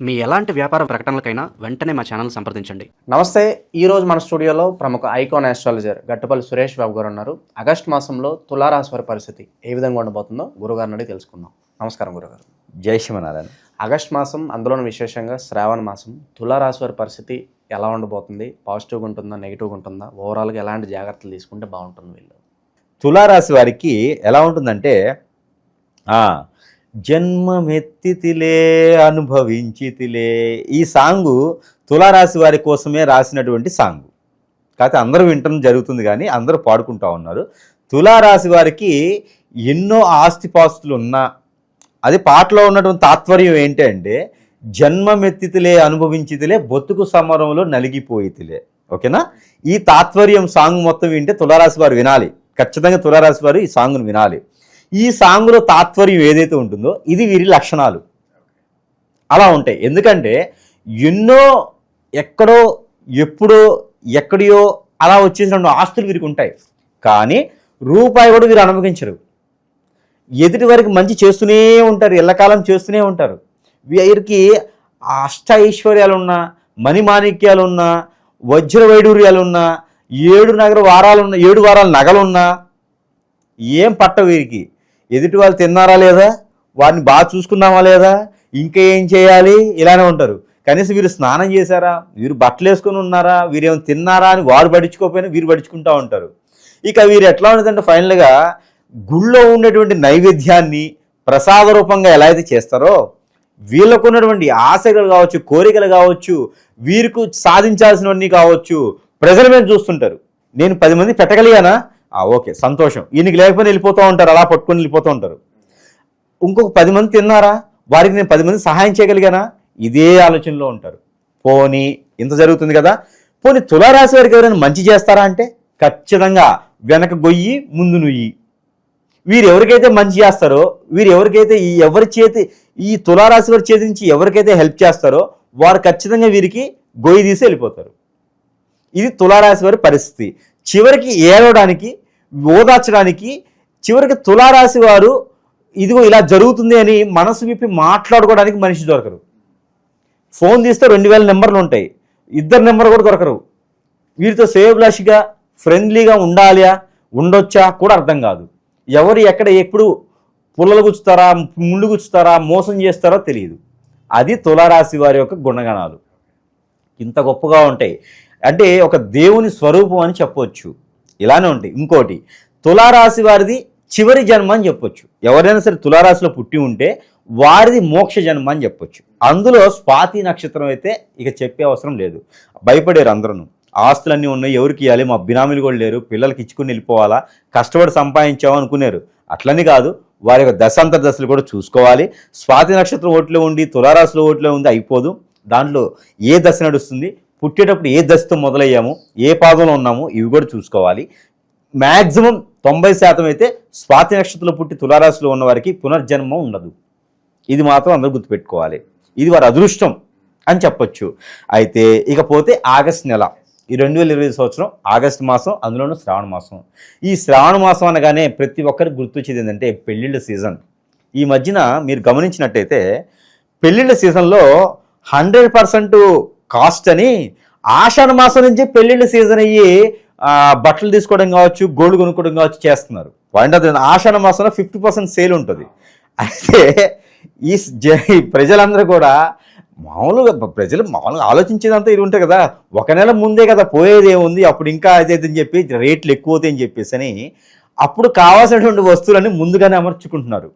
మీ ఎలాంటి వ్యాపార ప్రకటనలకైనా వెంటనే మా ఛానల్ సంప్రదించండి. నమస్తే ఈ రోజు మన స్టూడియోలో ప్రముఖ ఐకాన్ ఆస్ట్రాలజర్ గట్టపల్లి సురేష్ బాబు గారు ఉన్నారు. ఆగస్ట్ మాసంలో తులారాశి వారి పరిస్థితి ఏ విధంగా ఉండబోతుందో గురుగారిని అడిగి తెలుసుకుందాం. నమస్కారం గురుగారు. జై శ్రీమనారాయణ ఆగస్ట్ మాసం అందులోనూ విశేషంగా శ్రావణ మాసం తులారాశి వారి పరిస్థితి ఎలా ఉండబోతుంది పాజిటివ్గా ఉంటుందా నెగిటివ్గా ఉంటుందా ఓవరాల్గా ఎలాంటి జాగ్రత్తలు తీసుకుంటే బాగుంటుంది వీళ్ళు? తులారాశి వారికి ఎలా ఉంటుందంటే ఆ, జన్మమెత్తితిలే అనుభవించితిలే. ఈ సాంగు తులారాశి వారి కోసమే రాసినటువంటి సాంగు. కాకపోతే అందరూ వింటడం జరుగుతుంది కానీ అందరూ పాడుకుంటా ఉన్నారు. తులారాశి వారికి ఎన్నో ఆస్తిపాస్తులు ఉన్నా అది పాటలో ఉన్నటువంటి తాత్పర్యం ఏంటంటే జన్మమెత్తితిలే అనుభవించితిలే బొత్తుకు సమరంలో నలిగిపోయితిలే. ఓకేనా? ఈ తాత్పర్యం సాంగ్ మొత్తం వింటే తులారాశి వారు వినాలి. ఖచ్చితంగా తులారాశి వారు ఈ సాంగ్ను వినాలి. ఈ సాంగ్లో తాత్పర్యం ఏదైతే ఉంటుందో ఇది వీరి లక్షణాలు. అలా ఉంటాయి. ఎందుకంటే ఎన్నో ఎక్కడో ఎప్పుడో ఎక్కడియో అలా వచ్చేసిన ఆస్తులు వీరికి ఉంటాయి. కానీ రూపాయి కూడా వీరు అనుభవించరు. ఎదుటి వారికి మంచి చేస్తూనే ఉంటారు. ఎల్లకాలం చేస్తూనే ఉంటారు. వీరికి అష్ట ఐశ్వర్యాలున్నా మణిమాణిక్యాలున్నా వజ్ర వైడూర్యాలున్నా ఏడు నగర వారాలున్నా ఏడు వారాల నగలున్నా ఏం పట్ట వీరికి. ఎదుటి వాళ్ళు తిన్నారా లేదా? వారిని బాగా చూసుకున్నామా లేదా? ఇంకా ఏం చేయాలి? ఇలానే ఉంటారు. కనీసం వీరు స్నానం చేశారా? వీరు బట్టలు వేసుకొని ఉన్నారా? వీరేమైనా తిన్నారా అని వారు పడించుకోకపోయినా వీరు పడించుకుంటా ఉంటారు. ఇక వీరు ఎట్లా ఉండదంటే ఫైనల్గా గుళ్ళో ఉండేటువంటి నైవేద్యాన్ని ప్రసాద రూపంగా ఎలా అయితే చేస్తారో వీళ్ళకు ఉన్నటువంటి ఆశలు కావచ్చు కోరికలు కావచ్చు వీరికి సాధించాల్సినవన్నీ కావచ్చు ప్రజల మీద చూస్తుంటారు. నేను పది మంది పెట్టగలిగానా? ఓకే సంతోషం. ఈయనకి లేకపోయినా వెళ్ళిపోతూ ఉంటారు అలా పట్టుకొని వెళ్ళిపోతూ ఉంటారు. ఇంకొక పది మంది తిన్నారా? వారికి నేను పది మంది సహాయం చేయగలిగానా? ఇదే ఆలోచనలో ఉంటారు. పోనీ ఇంత జరుగుతుంది కదా? పోనీ తులారాశి వారికి ఎవరైనా మంచి చేస్తారా అంటే? ఖచ్చితంగా వెనక గొయ్యి ముందు నుయ్యి. వీరు ఎవరికైతే మంచి చేస్తారో వీరు ఎవరికైతే ఈ ఎవరి చేతి ఈ తులారాశి వారి చేతి నుంచి ఎవరికైతే హెల్ప్ చేస్తారో వారు ఖచ్చితంగా వీరికి గొయ్యి తీసి వెళ్ళిపోతారు. ఇది తులారాశి వారి పరిస్థితి. చివరికి ఏడవడానికి ఓదార్చడానికి చివరికి తులారాశి వారు ఇదిగో ఇలా జరుగుతుంది అని మనసు విప్పి మాట్లాడుకోవడానికి మనిషి దొరకరు. ఫోన్ తీస్తే రెండు వేల నెంబర్లు ఉంటాయి. ఇద్దరు నెంబర్ కూడా దొరకరు. వీరితో సేవభిలాషిగా ఫ్రెండ్లీగా ఉండాలా ఉండొచ్చా కూడా అర్థం కాదు. ఎవరు ఎక్కడ ఎప్పుడు పుల్లలు గుచ్చుతారా ముళ్ళు గుచ్చుతారా మోసం చేస్తారో తెలియదు. అది తులారాశి వారి యొక్క గుణగణాలు. ఇంత గొప్పగా ఉంటాయి. అంటే ఒక దేవుని స్వరూపం అని చెప్పొచ్చు. ఇలానే ఉంటాయి ఇంకోటి తులారాశి వారిది చివరి జన్మ అని చెప్పొచ్చు. ఎవరైనా సరే తులారాశిలో పుట్టి ఉంటే వారిది మోక్ష జన్మ అని చెప్పొచ్చు. అందులో స్వాతి నక్షత్రం అయితే ఇక చెప్పే అవసరం లేదు. భయపడేరు అందరూ ఆస్తులన్నీ ఉన్నాయి ఎవరికి ఇవ్వాలి మా బినామీలు కూడా లేరు. పిల్లలకి ఇచ్చుకుని వెళ్ళిపోవాలా? కష్టపడి సంపాదించాము అనుకున్నారు అట్లని కాదు. వారి యొక్క దశాంతర దశలు కూడా చూసుకోవాలి. స్వాతి నక్షత్రం ఓట్లో ఉండి తులారాశిలో ఓట్లో ఉంది అయిపోదు. దాంట్లో ఏ దశ నడుస్తుంది? పుట్టేటప్పుడు ఏ దశతో మొదలయ్యాము ఏ పాదంలో ఉన్నాము ఇవి కూడా చూసుకోవాలి. మ్యాక్సిమం తొంభై శాతం అయితే స్వాతి నక్షత్రంలో పుట్టి తులారాశిలో ఉన్న వారికి పునర్జన్మ ఉండదు. ఇది మాత్రం అందరూ గుర్తుపెట్టుకోవాలి. ఇది వారి అదృష్టం అని చెప్పొచ్చు. అయితే ఇకపోతే ఆగస్ట్ నెల ఈ రెండు వేల ఇరవై సంవత్సరం ఆగస్ట్ మాసం అందులోనూ శ్రావణ మాసం. ఈ శ్రావణ మాసం అనగానే ప్రతి ఒక్కరికి గుర్తొచ్చేది ఏంటంటే పెళ్ళిళ్ళ సీజన్. ఈ మధ్యన మీరు గమనించినట్టయితే పెళ్ళిళ్ళ సీజన్లో హండ్రెడ్ పర్సెంట్ కాస్ట్ అని ఆషాఢ మాసం నుంచి పెళ్ళిళ్ళ సీజన్ అయ్యి బట్టలు తీసుకోవడం కావచ్చు గోల్డ్ కొనుక్కోవడం కావచ్చు చేస్తున్నారు. పాయింట్ ఆఫ్ ఆషాఢ మాసంలో ఫిఫ్టీ పర్సెంట్ సేల్ ఉంటుంది. అయితే ఈ జ- ఈ ప్రజలందరూ కూడా మామూలుగా ప్రజలు మామూలుగా ఆలోచించేదంతా ఇది ఉంటాయి కదా ఒక నెల ముందే కదా పోయేది ఏముంది అప్పుడు ఇంకా అదేదని చెప్పి రేట్లు ఎక్కువ అవుతాయి అని చెప్పేసి అని అప్పుడు కావాల్సినటువంటి వస్తువులన్నీ ముందుగానే అమర్చుకుంటున్నారు.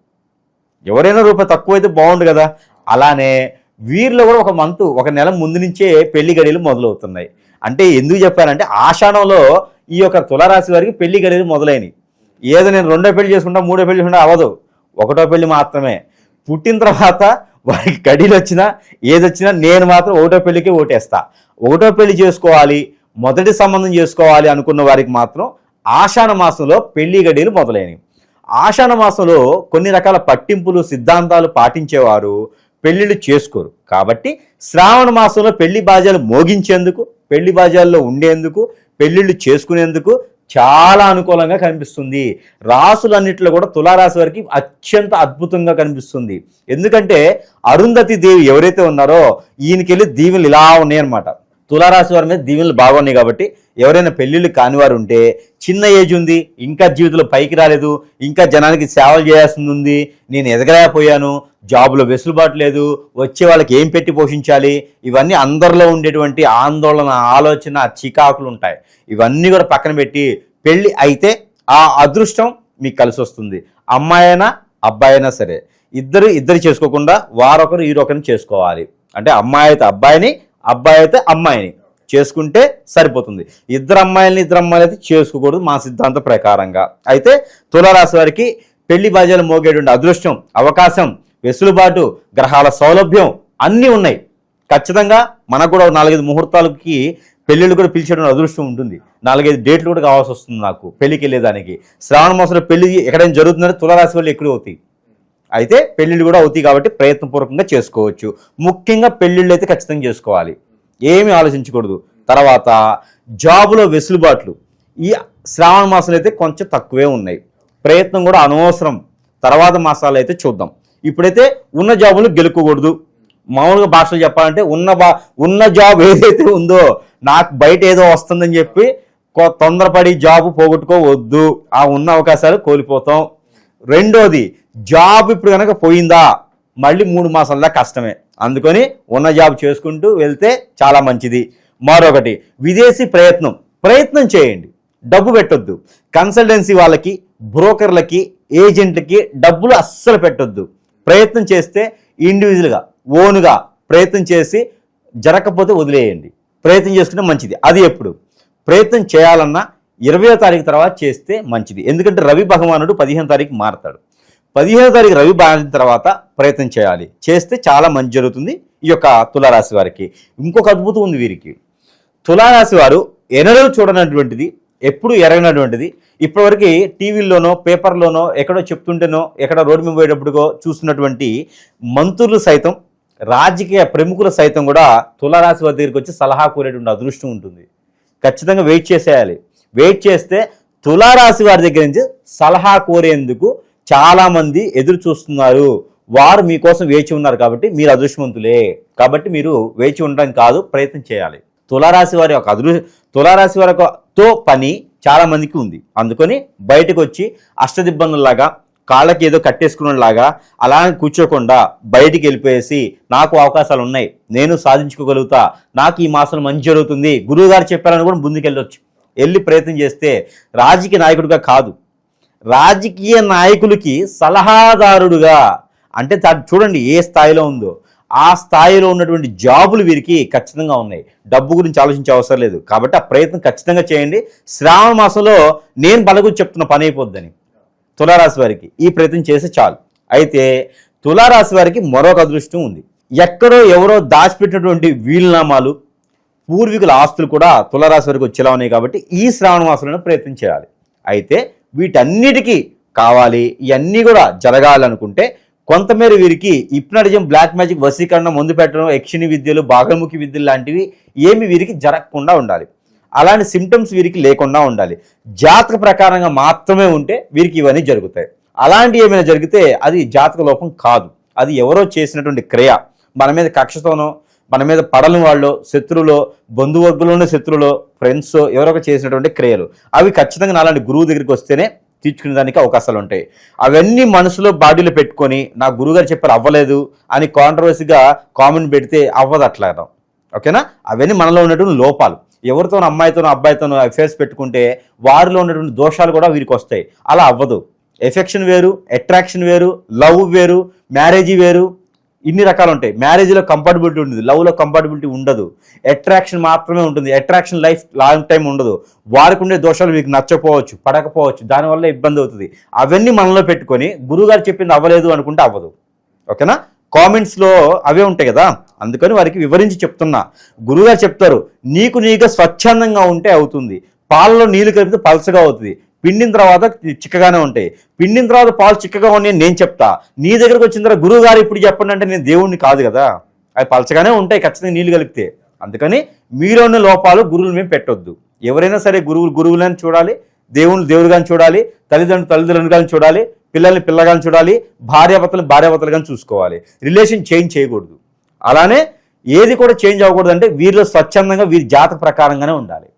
ఎవరైనా రూపాయి తక్కువ అయితే బాగుండు కదా. అలానే వీరిలో కూడా ఒక మంత్ ఒక నెల ముందు నుంచే పెళ్ళి గడియలు మొదలవుతున్నాయి. అంటే ఎందుకు చెప్పానంటే ఆషాఢంలో ఈ యొక్క తులారాశి వారికి పెళ్ళి గడియలు మొదలైనవి ఏదో నేను రెండో పెళ్ళి చేసుకుంటా మూడో పెళ్ళి చేసుకుంటా అవ్వదు. ఒకటో పెళ్ళి మాత్రమే. పుట్టిన తర్వాత వారికి గడిలు వచ్చినా ఏది వచ్చినా నేను మాత్రం ఒకటో పెళ్ళికి ఓటేస్తా. ఒకటో పెళ్ళి చేసుకోవాలి మొదటి సంబంధం చేసుకోవాలి అనుకున్న వారికి మాత్రం ఆషాఢ మాసంలో పెళ్ళి గడియలు మొదలైనవి ఆషాఢ మాసంలో కొన్ని రకాల పట్టింపులు సిద్ధాంతాలు పాటించేవారు. పెళ్ళిళ్ళు చేసుకోరు. కాబట్టి శ్రావణ మాసంలో పెళ్ళి బాజాలు మోగించేందుకు పెళ్ళి బాజాల్లో ఉండేందుకు పెళ్ళిళ్ళు చేసుకునేందుకు చాలా అనుకూలంగా కనిపిస్తుంది. రాసులన్నింటిలో కూడా తులారాశి వారికి అత్యంత అద్భుతంగా కనిపిస్తుంది. ఎందుకంటే అరుంధతి దేవి ఎవరైతే ఉన్నారో ఈయనకెళ్ళి దీవులు ఇలా ఉన్నాయన్నమాట. తులారాశి వారి మీద దీవెనలు బాగున్నాయి కాబట్టి ఎవరైనా పెళ్ళిళ్ళు కానివారు ఉంటే చిన్న ఏజ్ ఉంది ఇంకా జీవితంలో పైకి రాలేదు ఇంకా జనానికి సేవలు చేయాల్సింది ఉంది నేను ఎదగలేకపోయాను జాబ్లో వెసులుబాటు లేదు వచ్చే వాళ్ళకి ఏం పెట్టి పోషించాలి ఇవన్నీ అందరిలో ఉండేటువంటి ఆందోళన ఆలోచన చికాకులు ఉంటాయి. ఇవన్నీ కూడా పక్కన పెట్టి పెళ్ళి అయితే ఆ అదృష్టం మీకు కలిసి వస్తుంది. అమ్మాయి అయినా అబ్బాయి అయినా సరే. ఇద్దరు ఇద్దరు చేసుకోకుండా వారొకరు ఈరొకరిని చేసుకోవాలి. అంటే అమ్మాయి అయితే అబ్బాయిని అబ్బాయి అయితే అమ్మాయిని చేసుకుంటే సరిపోతుంది. ఇద్దరు అమ్మాయిలని ఇద్దరు అమ్మాయిలు అయితే చేసుకోకూడదు మా సిద్ధాంత ప్రకారంగా. అయితే తులారాశి వారికి పెళ్ళి బాజాలు మోగేటువంటి అదృష్టం అవకాశం వెసులుబాటు గ్రహాల సౌలభ్యం అన్నీ ఉన్నాయి. ఖచ్చితంగా మనకు కూడా నాలుగైదు ముహూర్తాలకి పెళ్ళిళ్ళు కూడా పిలిచేటువంటి అదృష్టం ఉంటుంది. నాలుగైదు డేట్లు కూడా కావాల్సి వస్తుంది నాకు పెళ్ళికి వెళ్ళేదానికి. శ్రావణ మాసంలో పెళ్ళి ఎక్కడైనా జరుగుతుందంటే తులారాశి వాళ్ళు ఎక్కువ అవుతాయి అయితే పెళ్ళిళ్ళు కూడా అవుతాయి కాబట్టి ప్రయత్నపూర్వకంగా చేసుకోవచ్చు. ముఖ్యంగా పెళ్ళిళ్ళు అయితే ఖచ్చితంగా చేసుకోవాలి. ఏమీ ఆలోచించకూడదు. తర్వాత జాబులో వెసులుబాట్లు. ఈ శ్రావణ మాసంలో అయితే కొంచెం తక్కువే ఉన్నాయి. ప్రయత్నం కూడా అనవసరం. తర్వాత మాసాలు అయితే చూద్దాం. ఇప్పుడైతే ఉన్న జాబులు గెలుకోకూడదు. మామూలుగా భాషలో చెప్పాలంటే ఉన్న బా ఉన్న జాబ్ ఏదైతే ఉందో నాకు బయట ఏదో వస్తుందని చెప్పి కొ- తొందరపడి జాబ్ పోగొట్టుకోవద్దు. ఆ ఉన్న అవకాశాలు కోల్పోతాం. రెండోది జాబ్ ఇప్పుడు కనుక పోయిందా? మళ్ళీ మూడు మాసాల కష్టమే. అందుకని ఉన్న జాబ్ చేసుకుంటూ వెళ్తే చాలా మంచిది. మరొకటి విదేశీ ప్రయత్నం. ప్రయత్నం చేయండి. డబ్బు పెట్టొద్దు. కన్సల్టెన్సీ వాళ్ళకి బ్రోకర్లకి ఏజెంట్లకి డబ్బులు అస్సలు పెట్టొద్దు. ప్రయత్నం చేస్తే ఇండివిజువల్గా ఓనుగా ప్రయత్నం చేసి జరగకపోతే వదిలేయండి. ప్రయత్నం చేసుకుంటే మంచిది. అది ఎప్పుడు? ప్రయత్నం చేయాలన్నా ఇరవయో తారీఖు తర్వాత చేస్తే మంచిది. ఎందుకంటే రవి భగవానుడు పదిహేను తారీఖు మారతాడు. పదిహేను తారీఖు రవి మారిన తర్వాత ప్రయత్నం చేయాలి. చేస్తే చాలా మంచి జరుగుతుంది ఈ యొక్క తులారాశి వారికి. ఇంకొక అద్భుతం ఉంది వీరికి. తులారాశి వారు ఎన్నడూ చూడనటువంటిది ఎప్పుడు ఎరగనటువంటిది. ఇప్పటివరకు టీవీల్లోనో పేపర్లోనో ఎక్కడో చెప్తుంటేనో ఎక్కడ రోడ్డు మీద పోయేటప్పుడుకో చూస్తున్నటువంటి మంత్రులు సైతం రాజకీయ ప్రముఖులు సైతం కూడా తులారాశి వారి దగ్గరికి వచ్చి సలహా కోరేటువంటి అదృష్టం ఉంటుంది. ఖచ్చితంగా వెయిట్ చేసేయాలి. వెయిట్ చేస్తే తులారాశి వారి దగ్గర నుంచి సలహా కోరేందుకు చాలామంది ఎదురు చూస్తున్నారు. వారు మీకోసం వేచి ఉన్నారు కాబట్టి మీరు అదృష్టవంతులే. కాబట్టి మీరు వేచి ఉండడం కాదు ప్రయత్నం చేయాలి. తులారాశి వారి యొక్క అదృ తులారాశి వారి తో పని చాలామందికి ఉంది. అందుకని బయటకు వచ్చి అష్టదిబ్బందుల్లాగా కాళ్ళకి ఏదో కట్టేసుకున్నలాగా అలా కూర్చోకుండా బయటికి వెళ్ళిపోయేసి నాకు అవకాశాలు ఉన్నాయి నేను సాధించుకోగలుగుతా నాకు ఈ మాసం మంచి జరుగుతుంది గురువు గారు చెప్పారని కూడా ముందుకెళ్ళొచ్చు. వెళ్ళి ప్రయత్నం చేస్తే రాజకీయ నాయకుడిగా కాదు. రాజకీయ నాయకులకి సలహాదారుడుగా అంటే చూడండి ఏ స్థాయిలో ఉందో. ఆ స్థాయిలో ఉన్నటువంటి జాబులు వీరికి ఖచ్చితంగా ఉన్నాయి. డబ్బు గురించి ఆలోచించే అవసరం లేదు. కాబట్టి ఆ ప్రయత్నం ఖచ్చితంగా చేయండి. శ్రావణ మాసంలో నేను బలగు చెప్తున్న పని అయిపోద్దని. తులారాశి వారికి ఈ ప్రయత్నం చేస్తే చాలు. అయితే తులారాశి వారికి మరొక అదృష్టం ఉంది. ఎక్కడో ఎవరో దాచిపెట్టినటువంటి వీలునామాలు పూర్వీకుల ఆస్తులు కూడా తులరాశి వరకు వచ్చేలా ఉన్నాయి కాబట్టి ఈ శ్రావణ మాసంలో ప్రయత్నం చేయాలి. అయితే వీటన్నిటికీ కావాలి ఇవన్నీ కూడా జరగాలనుకుంటే కొంతమేర వీరికి ఇప్నటిజం బ్లాక్ మ్యాజిక్ వశీకరణ ముందు పెట్టడం యక్షిణి విద్యలు భాగముఖి విద్యలు లాంటివి ఏమి వీరికి జరగకుండా ఉండాలి. అలాంటి సిమ్టమ్స్ వీరికి లేకుండా ఉండాలి. జాతక ప్రకారంగా మాత్రమే ఉంటే వీరికి ఇవన్నీ జరుగుతాయి. అలాంటి ఏమైనా జరిగితే అది జాతక లోపం కాదు. అది ఎవరో చేసినటువంటి క్రియ. మన మీద కక్షతోనో మన మీద పడని వాళ్ళు శత్రువులో బంధువర్గులోనే శత్రువులో ఫ్రెండ్స్ ఎవరొక చేసినటువంటి క్రియలు. అవి ఖచ్చితంగా నాలాంటి గురువు దగ్గరికి వస్తేనే తీర్చుకునే దానికి అవకాశాలు ఉంటాయి. అవన్నీ మనసులో బాడీలో పెట్టుకొని నా గురువుగారు చెప్పారు అవ్వలేదు అని కాంట్రవర్సీగా కామెంట్ పెడితే అవ్వదు అట్లా ఓకేనా? అవన్నీ మనలో ఉన్నటువంటి లోపాలు. ఎవరితోనో అమ్మాయితోనో అబ్బాయితోనో అఫేర్స్ పెట్టుకుంటే వారిలో ఉన్నటువంటి దోషాలు కూడా వీరికి వస్తాయి. అలా అవ్వదు. ఎఫెక్షన్ వేరు అట్రాక్షన్ వేరు లవ్ వేరు మ్యారేజీ వేరు ఇన్ని రకాలు ఉంటాయి మ్యారేజ్లో కంఫర్టబిలిటీ ఉంటుంది లవ్లో కంఫర్టబిలిటీ ఉండదు. అట్రాక్షన్ మాత్రమే ఉంటుంది. అట్రాక్షన్ లైఫ్ లాంగ్ టైం ఉండదు. వారికి ఉండే దోషాలు మీకు నచ్చకపోవచ్చు పడకపోవచ్చు దానివల్ల ఇబ్బంది అవుతుంది. అవన్నీ మనలో పెట్టుకొని గురువుగారు చెప్పింది అవ్వలేదు అనుకుంటే అవ్వదు. ఓకేనా? కామెంట్స్లో అవే ఉంటాయి కదా? అందుకని వారికి వివరించి చెప్తున్నా. గురువుగారు చెప్తారు నీకు నీగా స్వచ్ఛందంగా ఉంటే అవుతుంది. పాలలో నీళ్ళు కలిపితే పలసగా అవుతుంది. పిండిన తర్వాత చిక్కగానే ఉంటాయి. పిండిన తర్వాత పాలు చిక్కగా ఉన్నాయి నేను చెప్తా. నీ దగ్గరకు వచ్చిన తర్వాత గురువు గారు ఇప్పుడు చెప్పండి అంటే నేను దేవుణ్ణి కాదు కదా. అవి పలచగానే ఉంటాయి ఖచ్చితంగా నీళ్ళు కలిపితే. అందుకని మీలో ఉన్న లోపాలు గురువులు మేము పెట్టొద్దు. ఎవరైనా సరే గురువులు గురువులను చూడాలి దేవుని దేవుడుగాని చూడాలి తల్లిదండ్రులు తల్లిదండ్రులుగాని చూడాలి పిల్లల్ని పిల్లగాని చూడాలి భార్యాభర్తలు భార్యాభర్తలుగాని చూసుకోవాలి. రిలేషన్ చేంజ్ చేయకూడదు. అలానే ఏది కూడా చేంజ్ అవ్వకూడదు అంటే వీరిలో స్వచ్ఛందంగా వీరి జాతక ప్రకారంగానే ఉండాలి.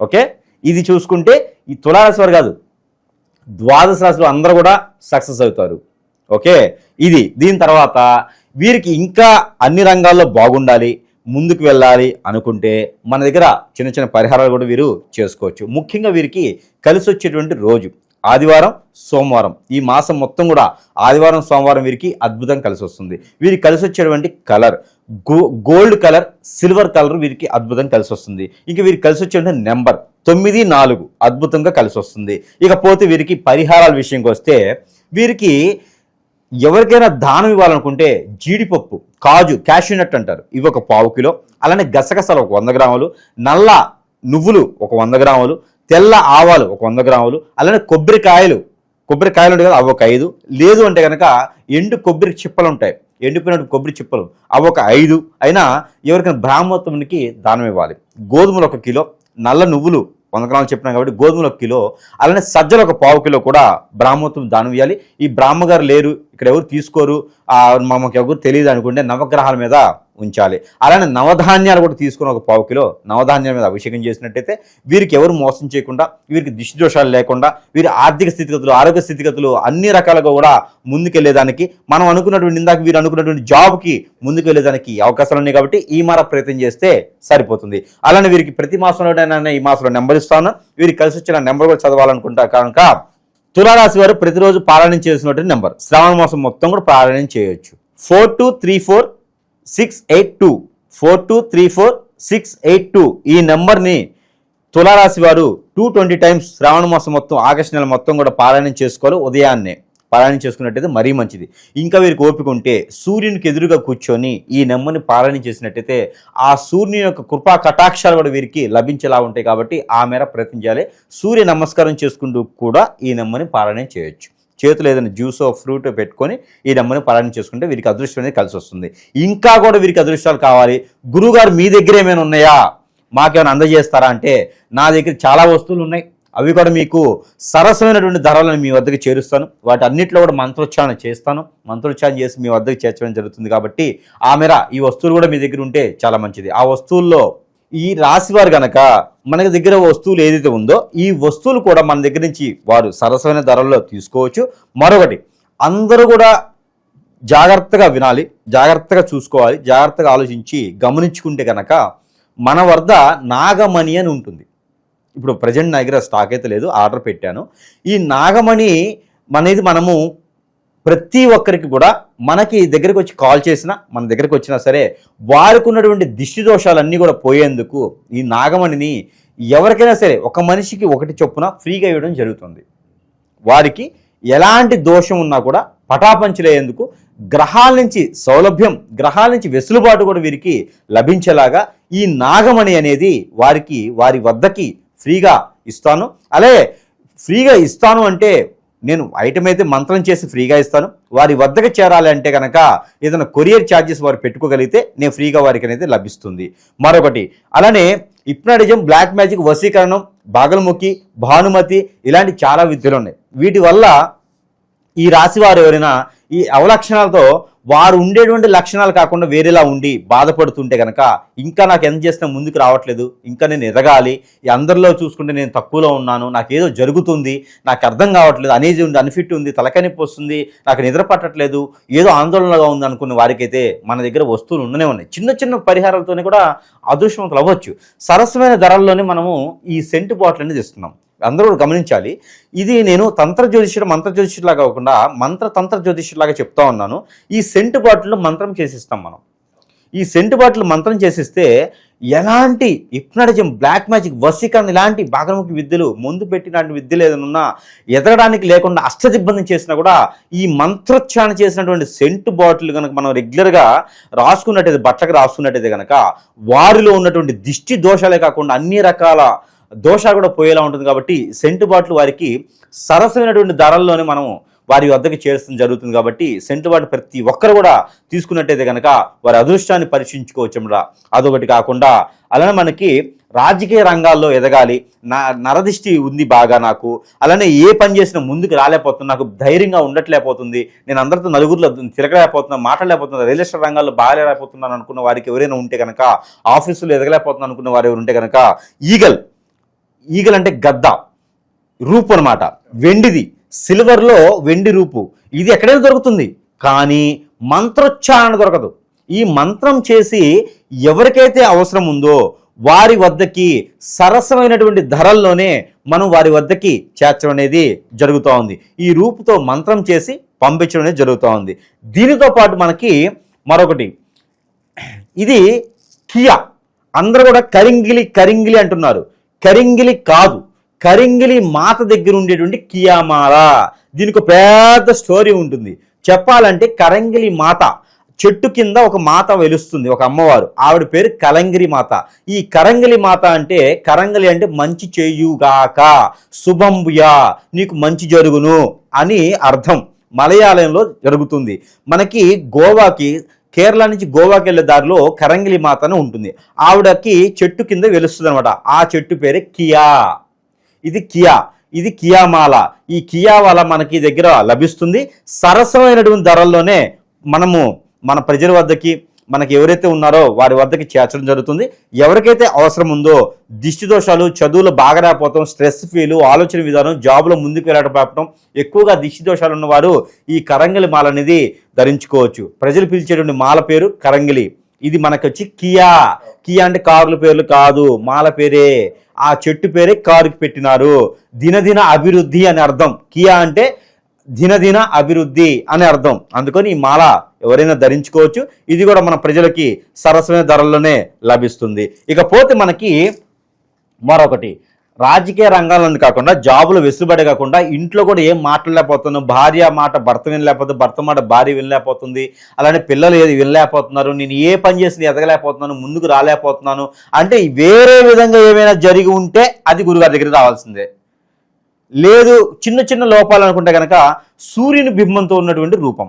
ఓకే? ఇది చూసుకుంటే ఈ తులారాశి వారు కాదు. ద్వాదశ రాశిలో అందరూ కూడా సక్సెస్ అవుతారు. ఓకే? ఇది దీని తర్వాత వీరికి ఇంకా అన్ని రంగాల్లో బాగుండాలి ముందుకు వెళ్ళాలి అనుకుంటే మన దగ్గర చిన్న చిన్న పరిహారాలు కూడా వీరు చేసుకోవచ్చు. ముఖ్యంగా వీరికి కలిసి వచ్చేటువంటి రోజు ఆదివారం సోమవారం. ఈ మాసం మొత్తం కూడా ఆదివారం సోమవారం వీరికి అద్భుతం కలిసి వస్తుంది. వీరికి కలిసి వచ్చేటువంటి colour go gold colour silver colour వీరికి అద్భుతం కలిసి వస్తుంది ఇక వీరికి కలిసి వచ్చే నెంబర్ తొమ్మిది నాలుగు అద్భుతంగా కలిసి వస్తుంది ఇకపోతే వీరికి పరిహారాల విషయంకి వస్తే వీరికి ఎవరికైనా దానం ఇవ్వాలనుకుంటే జీడిపప్పు కాజు క్యాష్యూ నట్ అంటారు. ఇవి ఒక పావు కిలో అలానే గసగసాలు ఒక వంద గ్రాములు నల్ల నువ్వులు ఒక వంద గ్రాములు తెల్ల ఆవాలు ఒక వంద గ్రాములు అలానే కొబ్బరికాయలు కొబ్బరికాయలు ఉంటాయి కదా అవి ఒక ఐదు. లేదు అంటే కనుక ఎండు కొబ్బరి చిప్పలు ఉంటాయి. ఎండిపోయినట్టు కొబ్బరి చిప్పలు. అవి ఒక ఐదు. అయినా ఎవరికైనా బ్రాహ్మోత్తమునికి దానం ఇవ్వాలి. గోధుమలు ఒక కిలో నల్ల నువ్వులు వంద గ్రాములు చెప్పినాం కాబట్టి గోధుమలు ఒక కిలో అలానే సజ్జలు ఒక పావు కిలో కూడా బ్రాహ్మోత్తం దానం ఇవ్వాలి ఈ బ్రాహ్మగారు లేరు ఇక్కడ ఎవరు తీసుకోరు మాకు ఎవరు తెలియదు అనుకుంటే నవగ్రహాల మీద ఉంచాలి. అలానే నవధాన్యాలు కూడా తీసుకుని ఒక పావు కిలో నవధాన్యాల మీద అభిషేకం చేసినట్టయితే వీరికి ఎవరు మోసం చేయకుండా వీరికి దిష్టిదోషాలు లేకుండా వీరి ఆర్థిక స్థితిగతులు ఆరోగ్య స్థితిగతులు అన్ని రకాలుగా కూడా ముందుకెళ్ళేదానికి మనం అనుకున్నటువంటి ఇందాక వీరు అనుకున్నటువంటి జాబ్కి ముందుకు వెళ్ళేదానికి అవకాశాలు ఉన్నాయి కాబట్టి ఈ మార ప్రయత్నం చేస్తే సరిపోతుంది. అలానే వీరికి ప్రతి మాసంలోనైనా ఈ మాసంలో నెంబర్ ఇస్తాను. వీరికి కలిసి వచ్చిన నెంబర్ కూడా చదవాలనుకుంటా కనుక తులారాశి వారు ప్రతిరోజు పారాయణం చేసినటువంటి నెంబర్. శ్రావణ మాసం మొత్తం కూడా పారాయణం చేయొచ్చు. Four two three four six eight two. Four two three four six eight two. ఈ నెంబర్ని తులారాశి వారు టూ ట్వంటీ టైమ్స్ శ్రావణ మాసం మొత్తం ఆగస్టు నెల మొత్తం కూడా పారాయణం చేసుకోవాలి. ఉదయాన్నే పారాయణం చేసుకున్నట్టయితే మరీ మంచిది. ఇంకా వీరికి ఓపిక ఉంటే సూర్యునికి ఎదురుగా కూర్చొని ఈ నెమ్మని పారాయణం చేసినట్టయితే ఆ సూర్యుని యొక్క కృపా కటాక్షాలు కూడా వీరికి లభించేలా ఉంటాయి కాబట్టి ఆ మేర ప్రయత్నం చేయాలి. సూర్య నమస్కారం చేసుకుంటూ కూడా ఈ నెమ్మని పారాయణం చేయొచ్చు. చేతులు ఏదైనా జ్యూసో ఫ్రూట్ పెట్టుకొని ఈ నెమ్మని పారాయణం చేసుకుంటే వీరికి అదృష్టం అనేది కలిసి వస్తుంది. ఇంకా కూడా వీరికి అదృష్టాలు కావాలి. గురుగారు మీ దగ్గర ఏమైనా ఉన్నాయా? మాకేమైనా అందజేస్తారా అంటే నా దగ్గర చాలా వస్తువులు ఉన్నాయి. అవి కూడా మీకు సరసమైనటువంటి ధరలను మీ వద్దకు చేరుస్తాను. వాటి అన్నింటిలో కూడా మంత్రోచ్చారణ చేస్తాను. మంత్రోచ్చారణ చేసి మీ వద్దకు చేర్చడం జరుగుతుంది కాబట్టి ఆ మేర ఈ వస్తువులు కూడా మీ దగ్గర ఉంటే చాలా మంచిది. ఆ వస్తువుల్లో ఈ రాశివారు గనక మన దగ్గర వస్తువులు ఏదైతే ఉందో ఈ వస్తువులు కూడా మన దగ్గర నుంచి వారు సరసమైన ధరల్లో తీసుకోవచ్చు. మరొకటి అందరూ కూడా జాగ్రత్తగా వినాలి జాగ్రత్తగా చూసుకోవాలి జాగ్రత్తగా ఆలోచించి గమనించుకుంటే కనుక మన వద్ద నాగమణి అని ఉంటుంది. ఇప్పుడు ప్రజెంట్ నా దగ్గర స్టాక్ అయితే లేదు ఆర్డర్ పెట్టాను. ఈ నాగమణి అనేది మనము ప్రతి ఒక్కరికి కూడా మనకి దగ్గరికి వచ్చి కాల్ చేసినా మన దగ్గరికి వచ్చినా సరే వారికి ఉన్నటువంటి దిష్టి దోషాలన్నీ కూడా పోయేందుకు ఈ నాగమణిని ఎవరికైనా సరే ఒక మనిషికి ఒకటి చొప్పున ఫ్రీగా ఇవ్వడం జరుగుతుంది. వారికి ఎలాంటి దోషం ఉన్నా కూడా పటాపంచలేందుకు గ్రహాల నుంచి సౌలభ్యం గ్రహాల నుంచి వెసులుబాటు కూడా వీరికి లభించేలాగా ఈ నాగమణి అనేది వారికి వారి వద్దకి ఫ్రీగా ఇస్తాను. అలాగే ఫ్రీగా ఇస్తాను అంటే నేను ఐటమ్ అయితే మంత్రం చేసి ఫ్రీగా ఇస్తాను. వారి వద్దకు చేరాలి అంటే కనుక ఏదైనా కొరియర్ ఛార్జెస్ వారు పెట్టుకోగలిగితే నేను ఫ్రీగా వారికి అనేది లభిస్తుంది. మరొకటి అలానే ఇప్నాడిజం బ్లాక్ మ్యాజిక్ వశీకరణం బాగలముఖి భానుమతి ఇలాంటి చాలా విద్యలు ఉన్నాయి. వీటి వల్ల ఈ రాశి వారు ఎవరైనా ఈ అవలక్షణాలతో వారు ఉండేటువంటి లక్షణాలు కాకుండా వేరేలా ఉండి బాధపడుతుంటే కనుక ఇంకా నాకు ఎంత చేసినా ముందుకు రావట్లేదు ఇంకా నేను ఎదగాలి అందరిలో చూసుకుంటే నేను తక్కువలో ఉన్నాను నాకు ఏదో జరుగుతుంది నాకు అర్థం కావట్లేదు అనేది ఉంది అన్ఫిట్ ఉంది తలకనిప్పి వస్తుంది నాకు నిద్ర పట్టట్లేదు ఏదో ఆందోళనగా ఉంది అనుకున్న వారికైతే మన దగ్గర వస్తువులు ఉండనే ఉన్నాయి. చిన్న చిన్న పరిహారాలతోనే కూడా అదృష్టవంతులు అవ్వచ్చు. సరసమైన ధరల్లోనే మనము ఈ సెంటు బాటిల్ అనేది ఇస్తున్నాం. అందరూ గమనించాలి. ఇది నేను తంత్ర జ్యోతిష్యుడు మంత్ర జ్యోతిష్యులాగా కాకుండా మంత్ర తంత్ర జ్యోతిష్యులాగా చెప్తా ఉన్నాను. ఈ సెంటు బాటిల్ మంత్రం చేసిస్తాం మనం. ఈ సెంటు బాటిల్ మంత్రం చేసిస్తే ఎలాంటి ఇప్నటిజం బ్లాక్ మ్యాజిక్ వసీకరణ ఇలాంటి బాగముఖి విద్యలు ముందు పెట్టినటువంటి విద్యలు ఏదైనా ఉన్నా ఎదగడానికి లేకుండా అష్టదిబ్బంది చేసినా కూడా ఈ మంత్రోచ్చారణ చేసినటువంటి సెంటు బాటిల్ కనుక మనం రెగ్యులర్గా రాసుకున్నట్టయితే బట్టలకు రాసుకున్నట్టయితే కనుక వారిలో ఉన్నటువంటి దిష్టి దోషాలే కాకుండా అన్ని రకాల దోష కూడా పోయేలా ఉంటుంది కాబట్టి సెంటుబాట్లు వారికి సరసమైనటువంటి ధరల్లోనే మనం వారి వద్దకు చేర్చడం జరుగుతుంది కాబట్టి సెంటుబాటు ప్రతి ఒక్కరు కూడా తీసుకున్నట్టయితే కనుక వారి అదృష్టాన్ని పరీక్షించుకోవచ్చు అదొకటి కాకుండా అలానే మనకి రాజకీయ రంగాల్లో ఎదగాలి. నా నరదిష్టి ఉంది బాగా నాకు. అలానే ఏ పని చేసినా ముందుకు రాలేకపోతుంది నాకు ధైర్యంగా ఉండట్లేకపోతుంది. నేను అందరితో నలుగురిలో తిరగలేకపోతున్నా మాట్లాడలేకపోతున్నా రియల్ ఎస్టేట్ రంగాల్లో బాగాలేకపోతున్నాను అనుకున్న వారికి ఎవరైనా ఉంటే కనుక ఆఫీసులో ఎదగలేకపోతున్నాను అనుకున్న వారు ఎవరు ఉంటే కనుక ఈగల్ ఈగలంటే అంటే గద్ద రూపు అనమాట వెండిది సిల్వర్లో వెండి రూపు. ఇది ఎక్కడైనా దొరుకుతుంది. కానీ మంత్రోచ్చారణ దొరకదు. ఈ మంత్రం చేసి ఎవరికైతే అవసరం ఉందో వారి వద్దకి సరసమైనటువంటి ధరల్లోనే మనం వారి వద్దకి చేర్చడం అనేది జరుగుతూ ఉంది. ఈ రూపుతో మంత్రం చేసి పంపించడం అనేది జరుగుతూ ఉంది. దీనితో పాటు మనకి మరొకటి. ఇది కియా. అందరూ కూడా కరింగిలి కరింగిలి అంటున్నారు. కరింగిలి కాదు కరింగిలి మాత దగ్గర ఉండేటువంటి కియామాల. దీనికి ఒక పెద్ద స్టోరీ ఉంటుంది. చెప్పాలంటే కరంగిలి మాత చెట్టు కింద ఒక మాత వెలుస్తుంది ఒక అమ్మవారు. ఆవిడ పేరు కలంగిరి మాత. ఈ కరంగిలి మాత అంటే కరంగిలి అంటే మంచి చేయుగాక శుభంబుయా నీకు మంచి జరుగును అని అర్థం. మలయాళంలో జరుగుతుంది. మనకి గోవాకి కేరళ నుంచి గోవాకి వెళ్ళే దారిలో కరంగిలి మాత అని ఉంటుంది. ఆవిడకి చెట్టు కింద వెలుస్తుంది అనమాట ఆ చెట్టు పేరే కియా. ఇది కియా. ఇది కియామాల. ఈ కియా వల మనకి దగ్గర లభిస్తుంది. సరసమైనటువంటి ధరల్లోనే మనము మన ప్రజల వద్దకి మనకి ఎవరైతే ఉన్నారో వారి వద్దకి చేర్చడం జరుగుతుంది. ఎవరికైతే అవసరం ఉందో దిష్టి దోషాలు చదువులు బాగా రాకపోవటం స్ట్రెస్ ఫీలు ఆలోచన విధానం జాబ్లో ముందుకు వెళ్ళకపోవటం ఎక్కువగా దిష్టి దోషాలు ఉన్నవారు ఈ కరంగిలి మాల అనేది ధరించుకోవచ్చు. ప్రజలు పిలిచేటువంటి మాల పేరు కరంగిలి. ఇది మనకు వచ్చి కియా. కియా అంటే కారుల పేర్లు కాదు మాల పేరే. ఆ చెట్టు పేరే కారుకి పెట్టినారు. దినదిన అభివృద్ధి అని అర్థం. కియా అంటే దినదిన అభివృద్ధి అని అర్థం. అందుకని ఈ మాల ఎవరైనా ధరించుకోవచ్చు. ఇది కూడా మన ప్రజలకి సరసమైన ధరల్లోనే లభిస్తుంది. ఇకపోతే మనకి మరొకటి. రాజకీయ రంగాలను కాకుండా జాబులు వెసులుబడి కాకుండా ఇంట్లో కూడా ఏం మాట్లాడలేకపోతున్నాం భార్య మాట భర్త వినలేకపోతుంది భర్త మాట భార్య వినలేకపోతుంది అలానే పిల్లలు ఏది వినలేకపోతున్నారు నేను ఏ పని చేసినా ఎదగలేకపోతున్నాను ముందుకు రాలేకపోతున్నాను అంటే వేరే విధంగా ఏమైనా జరిగి ఉంటే అది గురుగారి దగ్గర రావాల్సిందే. లేదు చిన్న చిన్న లోపాలు అనుకుంటే కనుక సూర్యుని బింబంతో ఉన్నటువంటి రూపం.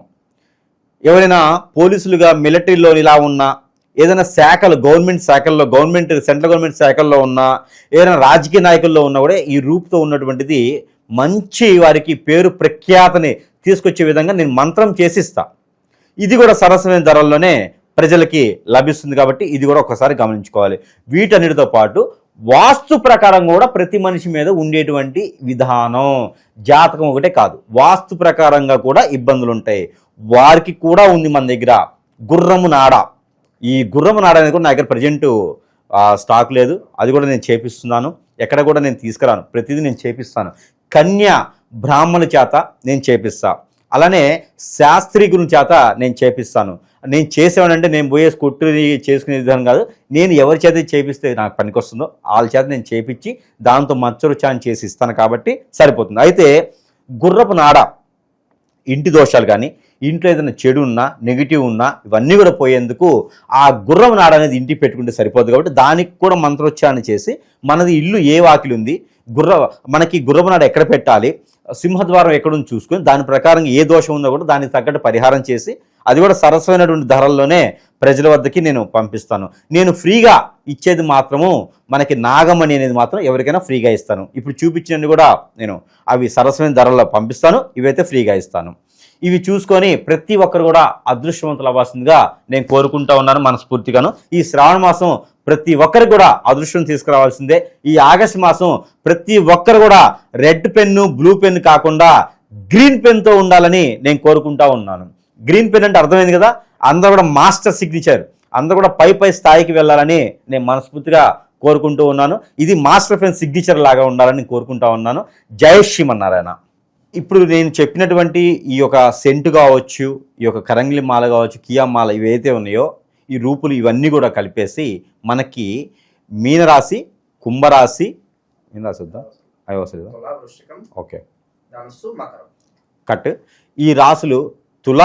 ఎవరైనా పోలీసులుగా మిలిటరీలో ఇలా ఉన్నా ఏదైనా శాఖలు గవర్నమెంట్ శాఖల్లో గవర్నమెంట్ సెంట్రల్ గవర్నమెంట్ శాఖల్లో ఉన్నా ఏదైనా రాజకీయ నాయకుల్లో ఉన్నా కూడా ఈ రూపుతో ఉన్నటువంటిది మంచి వారికి పేరు ప్రఖ్యాతని తీసుకొచ్చే విధంగా నేను మంత్రం చేసిస్తా. ఇది కూడా సరసమైన ధరల్లోనే ప్రజలకి లభిస్తుంది కాబట్టి ఇది కూడా ఒకసారి గమనించుకోవాలి. వీటన్నిటితో పాటు వాస్తు ప్రకారం కూడా ప్రతి మనిషి మీద ఉండేటువంటి విధానం. జాతకం ఒకటే కాదు. వాస్తు ప్రకారంగా కూడా ఇబ్బందులు ఉంటాయి వారికి కూడా ఉంది మన దగ్గర గుర్రము నాడ. ఈ గుర్రము నాడ అనేది కూడా నా దగ్గర ప్రజెంట్ స్టాక్ లేదు. అది కూడా నేను చేపిస్తున్నాను. ఎక్కడ కూడా నేను తీసుకురాను. ప్రతిదీ నేను చేపిస్తాను. కన్య బ్రాహ్మణుల చేత నేను చేపిస్తాను అలానే శాస్త్రీకుని చేత నేను చేపిస్తాను. నేను చేసేవాడంటే నేను పోయే స్కూటర్ని చేసుకునే విధానం కాదు. నేను ఎవరి చేత చేపిస్తే నాకు పనికొస్తుందో వాళ్ళ చేత నేను చేపించి దాంతో మచ్చరుచాన్ని చేసి ఇస్తాను కాబట్టి సరిపోతుంది. అయితే గుర్రపు నాడ ఇంటి దోషాలు కానీ ఇంట్లో ఏదైనా చెడు ఉన్నా నెగిటివ్ ఉన్నా ఇవన్నీ కూడా పోయేందుకు ఆ గుర్రం నాడ అనేది ఇంటికి పెట్టుకుంటే సరిపోదు కాబట్టి దానికి కూడా మంత్రోచ్చారణ చేసి మనది ఇల్లు ఏ వాకిలి ఉంది గుర్ర మనకి గుర్రపు నాడ ఎక్కడ పెట్టాలి సింహద్వారం ఎక్కడుంది చూసుకొని దాని ప్రకారం ఏ దోషం ఉందో కూడా దానికి తగ్గట్టు పరిహారం చేసి అది కూడా సరసమైనటువంటి ధరల్లోనే ప్రజల వద్దకి నేను పంపిస్తాను. నేను ఫ్రీగా ఇచ్చేది మాత్రము మనకి నాగమణి అనేది మాత్రం ఎవరికైనా ఫ్రీగా ఇస్తాను. ఇప్పుడు చూపించినవి కూడా నేను అవి సరసమైన ధరల్లో పంపిస్తాను. ఇవైతే ఫ్రీగా ఇస్తాను. ఇవి చూసుకొని ప్రతి ఒక్కరు కూడా అదృష్టవంతులు అవ్వాల్సిందిగా నేను కోరుకుంటా ఉన్నాను మనస్ఫూర్తిగాను. ఈ శ్రావణ మాసం ప్రతి ఒక్కరికి కూడా అదృష్టం తీసుకురావాల్సిందే. ఈ ఆగస్టు మాసం ప్రతి ఒక్కరు కూడా రెడ్ పెన్ను బ్లూ పెన్ కాకుండా గ్రీన్ పెన్తో ఉండాలని నేను కోరుకుంటా ఉన్నాను. గ్రీన్ పెన్ అంటే అర్థమైంది కదా? అందరూ కూడా మాస్టర్ సిగ్నేచర్. అందరూ కూడా పై పై స్థాయికి వెళ్ళాలని నేను మనస్ఫూర్తిగా కోరుకుంటూ ఉన్నాను. ఇది మాస్టర్ పెన్ సిగ్నేచర్ లాగా ఉండాలని కోరుకుంటా ఉన్నాను. జయ శ్రీమన్నారాయణ. ఇప్పుడు నేను చెప్పినటువంటి ఈ యొక్క సెంటు కావచ్చు ఈ యొక్క కరంగిలి మాల కావచ్చు కియా మాల ఇవైతే ఉన్నాయో ఈ రూపులు ఇవన్నీ కూడా కలిపేసి మనకి మీనరాశి కుంభరాశి ఏం రాసి వద్దా? అవి వస్తుందా ఓకే. కట్. ఈ రాశులు తుల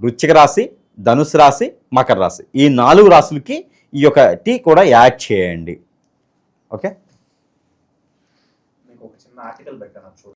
వృశ్చిక రాశి ధనుసు రాశి మకర రాశి. ఈ నాలుగు రాశులకి ఈ యొక్క టీ కూడా యాడ్ చేయండి. ఓకే?